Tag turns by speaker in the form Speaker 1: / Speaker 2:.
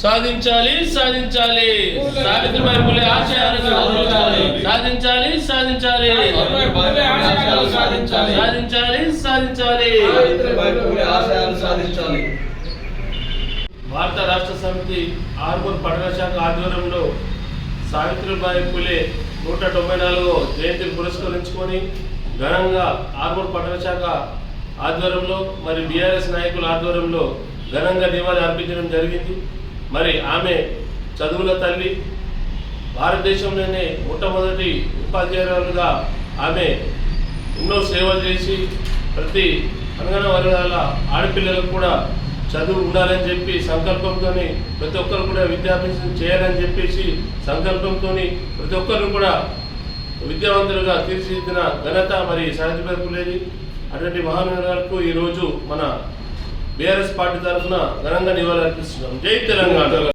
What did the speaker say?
Speaker 1: సాధించాలి సాధించాలి సావిత్రిబాయి పులే ఆశయాలను
Speaker 2: సాధించాలి.
Speaker 1: సాధించాలి సాధించాలి
Speaker 2: సాధించాలి.
Speaker 1: సాధించాలి
Speaker 2: సాధించాలి
Speaker 1: భారత రాష్ట్ర సమితి ఆర్మూర్ పట్టణ శాఖ ఆధ్వర్యంలో సావిత్రిబాయి పులే నూట తొంభై నాలుగో జయంతిని పురస్కరించుకొని ఘనంగా ఆర్మూర్ పట్టణ శాఖ ఆధ్వర్యంలో మరి బీఆర్ఎస్ నాయకుల ఆధ్వర్యంలో ఘనంగా నివాళి అర్పించడం జరిగింది మరి ఆమె చదువుల తల్లి భారతదేశంలోనే మొట్టమొదటి ఉపాధ్యాయురాలుగా ఆమె ఎన్నో సేవలు చేసి ప్రతి అంగన వర్గాల ఆడపిల్లలకు కూడా చదువు ఉండాలని చెప్పి సంకల్పంతో ప్రతి ఒక్కరు కూడా విద్యాభ్యాసం చేయాలని చెప్పేసి సంకల్పంతో ప్రతి ఒక్కరు కూడా విద్యావంతులుగా తీర్చిదిద్దిన ఘనత మరి సావిత్రిబాయి పులేది అటువంటి మహానగరాలకు ఈరోజు మన బీఆర్ఎస్ పార్టీ తరఫున ఘనంగా నివాళులర్పిస్తున్నాం. జై తెలంగాణ.